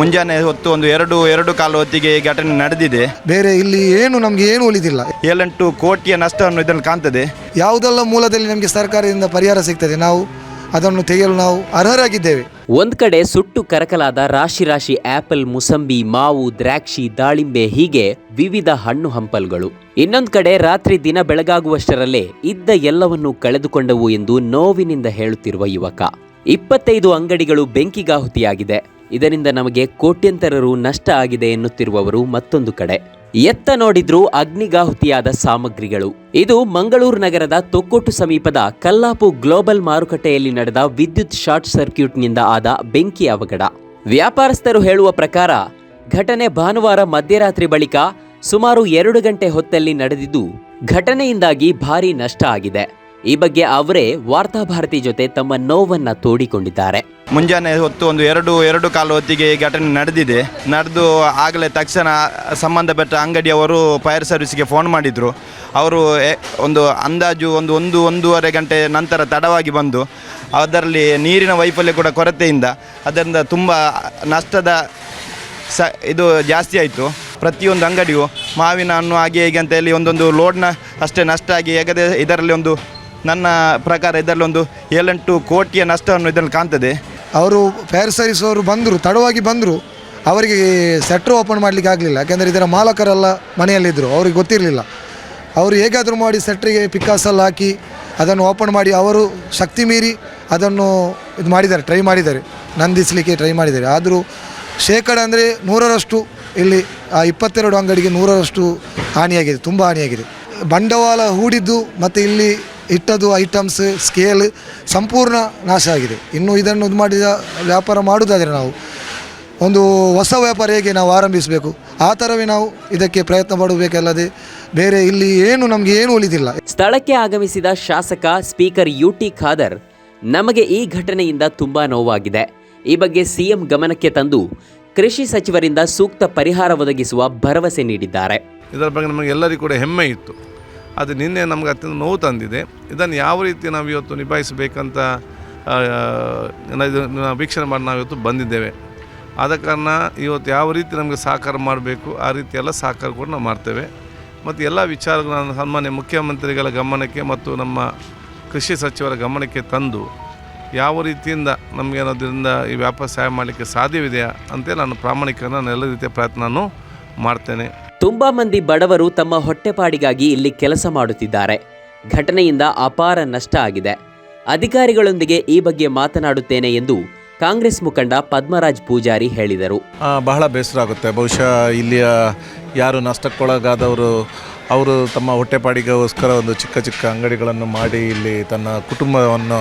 ಮುಂಜಾನೆ ಹೊತ್ತು ಒಂದು ಎರಡು ಎರಡು ಕಾಲು ಹೊತ್ತಿಗೆ ಈ ಘಟನೆ ನಡೆದಿದೆ. ಬೇರೆ ಇಲ್ಲಿ ಏನು ನಮಗೆ ಏನು ಉಳಿದಿಲ್ಲ ಏಳೆಂಟು ಕೋಟಿಯ ನಷ್ಟವನ್ನು ಇದರಲ್ಲಿ ಕಾಣ್ತದೆ. ಯಾವುದೆಲ್ಲ ಮೂಲದಲ್ಲಿ ನಮಗೆ ಸರ್ಕಾರದಿಂದ ಪರಿಹಾರ ಸಿಗ್ತದೆ? ನಾವು ಅದನ್ನು ತೆಗೆಯಲು ನಾವು ಅರ್ಹರಾಗಿದ್ದೇವೆ. ಒಂದ್ ಕಡೆ ಸುಟ್ಟು ಕರಕಲಾದ ರಾಶಿ ರಾಶಿ ಆಪಲ್ ಮುಸಂಬಿ ಮಾವು ದ್ರಾಕ್ಷಿ ದಾಳಿಂಬೆ ಹೀಗೆ ವಿವಿಧ ಹಣ್ಣು ಹಂಪಲುಗಳು. ಇನ್ನೊಂದ್ ಕಡೆ ರಾತ್ರಿ ದಿನ ಬೆಳಗಾಗುವಷ್ಟರಲ್ಲೇ ಇದ್ದ ಎಲ್ಲವನ್ನೂ ಕಳೆದುಕೊಂಡವು ಎಂದು ನೋವಿನಿಂದ ಹೇಳುತ್ತಿರುವ ಯುವಕ. ಇಪ್ಪತ್ತೈದು ಅಂಗಡಿಗಳು ಬೆಂಕಿಗಾಹುತಿಯಾಗಿದೆ ಇದರಿಂದ ನಮಗೆ ಕೋಟ್ಯಂತರ ರು ನಷ್ಟ ಆಗಿದೆ ಎನ್ನುತ್ತಿರುವವರು ಮತ್ತೊಂದು ಕಡೆ. ಎತ್ತ ನೋಡಿದ್ರು ಅಗ್ನಿಗಾಹುತಿಯಾದ ಸಾಮಗ್ರಿಗಳು. ಇದು ಮಂಗಳೂರು ನಗರದ ತೊಕ್ಕೊಟ್ಟು ಸಮೀಪದ ಕಲ್ಲಾಪು ಗ್ಲೋಬಲ್ ಮಾರುಕಟ್ಟೆಯಲ್ಲಿ ನಡೆದ ವಿದ್ಯುತ್ ಶಾರ್ಟ್ ಸರ್ಕ್ಯೂಟ್ನಿಂದ ಆದ ಬೆಂಕಿ ಅವಘಡ. ವ್ಯಾಪಾರಸ್ಥರು ಹೇಳುವ ಪ್ರಕಾರ, ಘಟನೆ ಭಾನುವಾರ ಮಧ್ಯರಾತ್ರಿ ಬಳಿಕ ಸುಮಾರು ಎರಡು ಗಂಟೆ ಹೊತ್ತಲ್ಲಿ ನಡೆದಿದ್ದು, ಘಟನೆಯಿಂದಾಗಿ ಭಾರೀ ನಷ್ಟ ಆಗಿದೆ. ಈ ಬಗ್ಗೆ ಅವರೇ ವಾರ್ತಾಭಾರತಿ ಜೊತೆ ತಮ್ಮ ನೋವನ್ನ ತೋಡಿಕೊಂಡಿದ್ದಾರೆ. ಮುಂಜಾನೆ ಹೊತ್ತು ಒಂದು ಎರಡು ಎರಡು ಕಾಲು ಹೊತ್ತಿಗೆ ಈ ಘಟನೆ ನಡೆದಿದೆ. ನಡೆದು ಆಗಲೇ ತಕ್ಷಣ ಸಂಬಂಧಪಟ್ಟ ಅಂಗಡಿಯವರು ಫೈರ್ ಸರ್ವಿಸ್ಗೆ ಫೋನ್ ಮಾಡಿದರು. ಅವರು ಒಂದು ಅಂದಾಜು ಒಂದು ಒಂದು, ಒಂದೂವರೆ ಗಂಟೆ ನಂತರ ತಡವಾಗಿ ಬಂದು ಅದರಲ್ಲಿ ನೀರಿನ ವೈಫಲ್ಯ ಕೂಡ ಕೊರತೆಯಿಂದ ಅದರಿಂದ ತುಂಬ ನಷ್ಟದ ಸ, ಇದು ಜಾಸ್ತಿ ಆಯಿತು. ಪ್ರತಿಯೊಂದು ಅಂಗಡಿಯು ಮಾವಿನ ಹಣ್ಣು ಹಾಗೆ ಹೀಗೆ ಅಂತ ಹೇಳಿ ಒಂದೊಂದು ಲೋಡ್ನ ಅಷ್ಟೇ ನಷ್ಟ ಆಗಿ ಹೇಗದೆ ಇದರಲ್ಲಿ ಒಂದು ನನ್ನ ಪ್ರಕಾರ ಇದರಲ್ಲಿ ಒಂದು ಏಳೆಂಟು ಕೋಟಿಯ ನಷ್ಟವನ್ನು ಇದರಲ್ಲಿ ಕಾಣ್ತದೆ. ಅವರು ಫೈರ್ ಸರ್ವಿಸ್ ಅವರು ಬಂದರು, ತಡವಾಗಿ ಬಂದರು. ಅವರಿಗೆ ಸೆಟ್ರ್ ಓಪನ್ ಮಾಡಲಿಕ್ಕೆ ಆಗಲಿಲ್ಲ. ಯಾಕೆಂದರೆ ಇದರ ಮಾಲಕರೆಲ್ಲ ಮನೆಯಲ್ಲಿದ್ದರು ಅವ್ರಿಗೆ ಗೊತ್ತಿರಲಿಲ್ಲ. ಅವರು ಹೇಗಾದರೂ ಮಾಡಿ ಸೆಟ್ರಿಗೆ ಪಿಕ್ಕಾಸಲ್ಲಿ ಹಾಕಿ ಅದನ್ನು ಓಪನ್ ಮಾಡಿ ಅವರು ಶಕ್ತಿ ಮೀರಿ ಅದನ್ನು ಇದು ಮಾಡಿದ್ದಾರೆ, ಟ್ರೈ ಮಾಡಿದ್ದಾರೆ. ನಂದಿಸಲಿಕ್ಕೆ ಟ್ರೈ ಮಾಡಿದ್ದಾರೆ. ಆದರೂ ಶೇಕಡ ಅಂದರೆ ನೂರರಷ್ಟು ಇಲ್ಲಿ ಆ ಇಪ್ಪತ್ತೆರಡು ಅಂಗಡಿಗೆ ನೂರರಷ್ಟು ಹಾನಿಯಾಗಿದೆ, ತುಂಬ ಹಾನಿಯಾಗಿದೆ. ಬಂಡವಾಳ ಹೂಡಿದ್ದು ಮತ್ತು ಇಲ್ಲಿ ಇಟ್ಟದ್ದು ಐಟಮ್ಸ್ ಸ್ಕೇಲ್ ಸಂಪೂರ್ಣ ನಾಶ ಆಗಿದೆ. ಇನ್ನು ಇದನ್ನು ಇದು ಮಾಡಿದ ವ್ಯಾಪಾರ ಮಾಡುವುದಾದರೆ ನಾವು ಒಂದು ಹೊಸ ವ್ಯಾಪಾರ ಹೇಗೆ ನಾವು ಆರಂಭಿಸಬೇಕು. ಆ ಥರವೇ ನಾವು ಇದಕ್ಕೆ ಪ್ರಯತ್ನ ಪಡಬೇಕಲ್ಲದೆ ಬೇರೆ ಇಲ್ಲಿ ಏನು ನಮಗೆ ಏನು ಉಳಿದಿಲ್ಲ. ಸ್ಥಳಕ್ಕೆ ಆಗಮಿಸಿದ ಶಾಸಕ ಸ್ಪೀಕರ್ ಯು ಟಿ ಖಾದರ್ ನಮಗೆ ಈ ಘಟನೆಯಿಂದ ತುಂಬ ನೋವಾಗಿದೆ. ಈ ಬಗ್ಗೆ ಸಿಎಂ ಗಮನಕ್ಕೆ ತಂದು ಕೃಷಿ ಸಚಿವರಿಂದ ಸೂಕ್ತ ಪರಿಹಾರ ಒದಗಿಸುವ ಭರವಸೆ ನೀಡಿದ್ದಾರೆ. ಇದರ ಬಗ್ಗೆ ನಮಗೆ ಎಲ್ಲರಿಗೂ ಕೂಡ ಹೆಮ್ಮೆ ಇತ್ತು. ಅದು ನಿನ್ನೆ ನಮಗೆ ಅತ್ಯಂತ ನೋವು ತಂದಿದೆ. ಇದನ್ನು ಯಾವ ರೀತಿ ನಾವು ಇವತ್ತು ನಿಭಾಯಿಸಬೇಕಂತ ವೀಕ್ಷಣೆ ಮಾಡಿ ನಾವು ಇವತ್ತು ಬಂದಿದ್ದೇವೆ. ಆದ ಕಾರಣ ಇವತ್ತು ಯಾವ ರೀತಿ ನಮಗೆ ಸಹಕಾರ ಮಾಡಬೇಕು, ಆ ರೀತಿ ಎಲ್ಲ ಸಹಕಾರ ಕೂಡ ನಾವು ಮಾಡ್ತೇವೆ. ಮತ್ತು ಎಲ್ಲ ವಿಚಾರಗಳನ್ನು ಸನ್ಮಾನ್ಯ ಮುಖ್ಯಮಂತ್ರಿಗಳ ಗಮನಕ್ಕೆ ಮತ್ತು ನಮ್ಮ ಕೃಷಿ ಸಚಿವರ ಗಮನಕ್ಕೆ ತಂದು, ಯಾವ ರೀತಿಯಿಂದ ನಮಗೇನೋದ್ರಿಂದ ಈ ವ್ಯಾಪಾರ ಸಹಾಯ ಮಾಡಲಿಕ್ಕೆ ಸಾಧ್ಯವಿದೆಯಾ ಅಂತೇಳಿ ನಾನು ಪ್ರಾಮಾಣಿಕನ ಎಲ್ಲ ರೀತಿಯ ಪ್ರಯತ್ನವೂ ಮಾಡ್ತೇನೆ. ತುಂಬಾ ಮಂದಿ ಬಡವರು ತಮ್ಮ ಹೊಟ್ಟೆಪಾಡಿಗಾಗಿ ಇಲ್ಲಿ ಕೆಲಸ ಮಾಡುತ್ತಿದ್ದಾರೆ. ಘಟನೆಯಿಂದ ಅಪಾರ ನಷ್ಟ ಆಗಿದೆ. ಅಧಿಕಾರಿಗಳೊಂದಿಗೆ ಈ ಬಗ್ಗೆ ಮಾತನಾಡುತ್ತೇನೆ ಎಂದು ಕಾಂಗ್ರೆಸ್ ಮುಖಂಡ ಪದ್ಮರಾಜ್ ಪೂಜಾರಿ ಹೇಳಿದರು. ಬಹಳ ಬೇಸರ ಆಗುತ್ತೆ. ಬಹುಶಃ ಇಲ್ಲಿಯ ಯಾರು ನಷ್ಟಕ್ಕೊಳಗಾದವರು, ಅವರು ತಮ್ಮ ಹೊಟ್ಟೆಪಾಡಿಗೋಸ್ಕರ ಒಂದು ಚಿಕ್ಕ ಚಿಕ್ಕ ಅಂಗಡಿಗಳನ್ನು ಮಾಡಿ ಇಲ್ಲಿ ತನ್ನ ಕುಟುಂಬವನ್ನು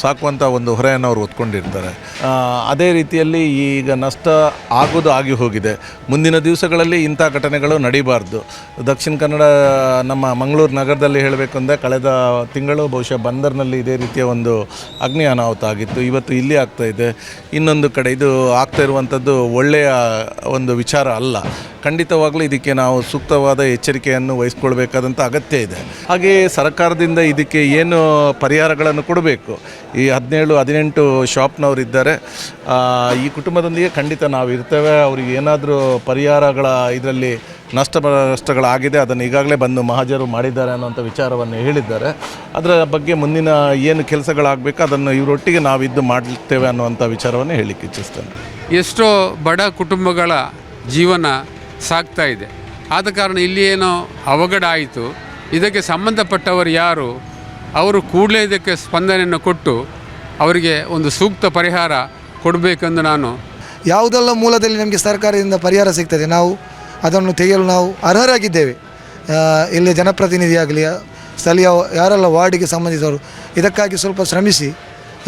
ಸಾಕುವಂಥ ಒಂದು ಹೊರೆಯನ್ನು ಅವರು ಹೊತ್ಕೊಂಡಿರ್ತಾರೆ. ಅದೇ ರೀತಿಯಲ್ಲಿ ಈಗ ನಷ್ಟ ಆಗೋದು ಆಗಿ ಹೋಗಿದೆ. ಮುಂದಿನ ದಿವಸಗಳಲ್ಲಿ ಇಂಥ ಘಟನೆಗಳು ನಡೀಬಾರ್ದು. ದಕ್ಷಿಣ ಕನ್ನಡ, ನಮ್ಮ ಮಂಗಳೂರು ನಗರದಲ್ಲಿ ಹೇಳಬೇಕು ಅಂದರೆ ಕಳೆದ ತಿಂಗಳು ಬಹುಶಃ ಬಂದರ್ನಲ್ಲಿ ಇದೇ ರೀತಿಯ ಒಂದು ಅಗ್ನಿ ಅನಾಹುತ ಆಗಿತ್ತು. ಇವತ್ತು ಇಲ್ಲಿ ಆಗ್ತಾ ಇದೆ. ಇನ್ನೊಂದು ಕಡೆ ಇದು ಆಗ್ತಾ ಇರುವಂಥದ್ದು ಒಳ್ಳೆಯ ಒಂದು ವಿಚಾರ ಅಲ್ಲ. ಖಂಡಿತವಾಗಲೂ ಇದಕ್ಕೆ ನಾವು ಸೂಕ್ತವಾದ ಎಚ್ಚರಿಕೆಯನ್ನು ವಹಿಸ್ಕೊಳ್ಬೇಕಾದಂಥ ಅಗತ್ಯ ಇದೆ. ಹಾಗೆ ಸರ್ಕಾರದಿಂದ ಇದಕ್ಕೆ ಏನು ಪರಿಹಾರಗಳನ್ನು ಕೊಡಬೇಕು? ಈ ಹದಿನೇಳು, ಹದಿನೆಂಟು ಶಾಪ್ನವರು ಇದ್ದಾರೆ ಈ ಕುಟುಂಬದೊಂದಿಗೆ ಖಂಡಿತ ನಾವು ಇರ್ತೇವೆ. ಅವ್ರಿಗೆ ಏನಾದರೂ ಪರಿಹಾರಗಳ ಇದರಲ್ಲಿ ನಷ್ಟ ನಷ್ಟಗಳಾಗಿದೆ, ಅದನ್ನು ಈಗಾಗಲೇ ಬಂದು ಮಹಾಜರು ಮಾಡಿದ್ದಾರೆ ಅನ್ನೋಂಥ ವಿಚಾರವನ್ನು ಹೇಳಿದ್ದಾರೆ. ಅದರ ಬಗ್ಗೆ ಮುಂದಿನ ಏನು ಕೆಲಸಗಳಾಗಬೇಕು, ಅದನ್ನು ಇವರೊಟ್ಟಿಗೆ ನಾವಿದ್ದು ಮಾಡ್ತೇವೆ ಅನ್ನುವಂಥ ವಿಚಾರವನ್ನು ಹೇಳಲಿಕ್ಕೆ ಇಚ್ಛಿಸ್ತೇನೆ. ಎಷ್ಟೋ ಬಡ ಕುಟುಂಬಗಳ ಜೀವನ ಸಾಗ್ತಾ ಇದೆ. ಆದ ಕಾರಣ ಇಲ್ಲಿ ಏನೋ ಅವಘಡ ಆಯಿತು. ಇದಕ್ಕೆ ಸಂಬಂಧಪಟ್ಟವರು ಯಾರು? ಅವರು ಕೂಡಲೇ ಇದಕ್ಕೆ ಸ್ಪಂದನೆಯನ್ನು ಕೊಟ್ಟು ಅವರಿಗೆ ಒಂದು ಸೂಕ್ತ ಪರಿಹಾರ ಕೊಡಬೇಕೆಂದು ನಾನು ಯಾವುದೆಲ್ಲ ಮೂಲದಲ್ಲಿ ನಮಗೆ ಸರ್ಕಾರದಿಂದ ಪರಿಹಾರ ಸಿಗ್ತದೆ? ನಾವು ಅದನ್ನು ತೆಗೆಯಲು ನಾವು ಅರ್ಹರಾಗಿದ್ದೇವೆ. ಇಲ್ಲಿ ಜನಪ್ರತಿನಿಧಿಯಾಗಲಿ ಸ್ಥಳೀಯ ಯಾರೆಲ್ಲ ವಾರ್ಡಿಗೆ ಸಂಬಂಧಿಸಿದವರು, ಇದಕ್ಕಾಗಿ ಸ್ವಲ್ಪ ಶ್ರಮಿಸಿ,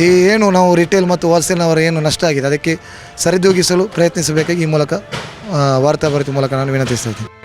ಈ ಏನು ನಾವು ರಿಟೇಲ್ ಮತ್ತು ಹೋಲ್ಸೇಲ್ನವರ ಏನು ನಷ್ಟ ಆಗಿದೆ, ಅದಕ್ಕೆ ಸರಿದೂಗಿಸಲು ಪ್ರಯತ್ನಿಸಬೇಕಾಗಿ ಈ ಮೂಲಕ. ಆ, ವಾರ್ತಾಭಾರತಿ ಮೂಲಕ ನಾನು ವಿನಂತಿಸ್ತಾ ಇದ್ದೀನಿ